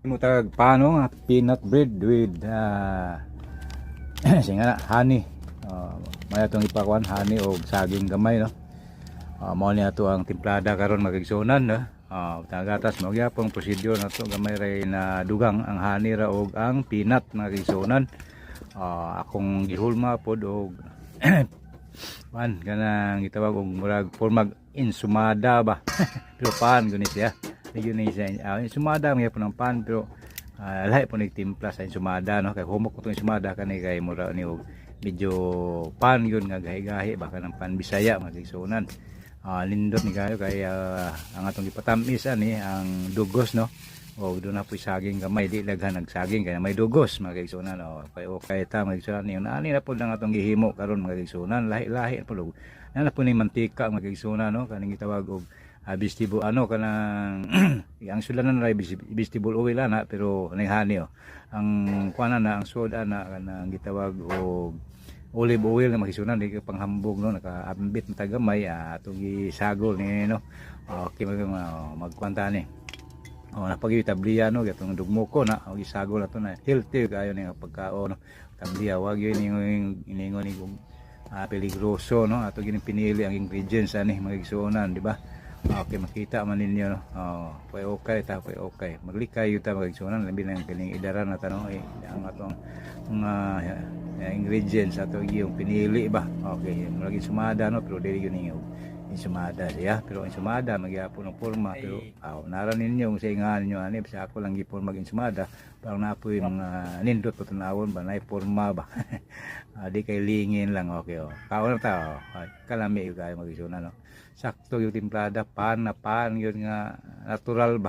Mutag paano nga peanut bread with uh, singa na honey. Uh, may atong ipakuan honey o saging gamay no. Uh, mao ni ato ang timplada karon magigsunan no. Uh, tagatas mo gyapon prosedur na to gamay ray na dugang ang honey ra og ang peanut nga gigsunan. Uh, akong gihulma pod og pan kanang gitawag og murag formag insumada ba. Pero pan guni siya. Medyo na isa. Uh, insumada may po ng pan pero uh, lahi po nagtimpla sa insumada no kay humok ko tong insumada kani kay mura ni og medyo pan yun nga gahi-gahi baka ng pan Bisaya magigsunan. Uh, lindot ni kayo kay ah, ang atong gipatamis ani ang dugos no. O doon na po saging. Gamay di laghan nagsaging kaya may dugos magigsunan o kay okay ta magigsunan ni ani na po lang atong gihimo karon magigsunan lahi-lahi po lug. Yan na po ni mantika magigsunan no? Kaning gitawag og uh, vegetable ano kanang ang sulanan na vegetable oil na pero nanghani oh. Ang kuana na ang soda na kanang gitawag og olive oil na makisunan di panghambog no? Nakaambit na tagamay uh, atong gisagol ni no? Okay mag magkwanta ni Oh, napagi tabliya no? Gatong dugmo na og isagol na to na healthy kayo ni pagkaon no? Tabliya wag yun yung iningon ni kung ah, peligroso no? Ato gini pinili ang ingredients ani magigsuonan di ba? Okay makita man ninyo no? Oh pay okay ta pay okay. Maglikay yuta magigsuonan labi na kining idaran na tanong eh, ang atong mga uh, ingredients ato yung pinili ba? Okay lagi sumada no? Pero dili yun yung insumada siya. Pero insumada magyapon ng forma pero aw nara ninyo sa ingan ninyo ani sa ako lang gipon mag insumada parang napoy mga nindot po tunawon ba nay forma ba? Ah, di kay lingin lang okay oh. Kaon ta oh. Ah, kalami kayo magisuna no? Sakto yung timplada pan na pan yun nga natural ba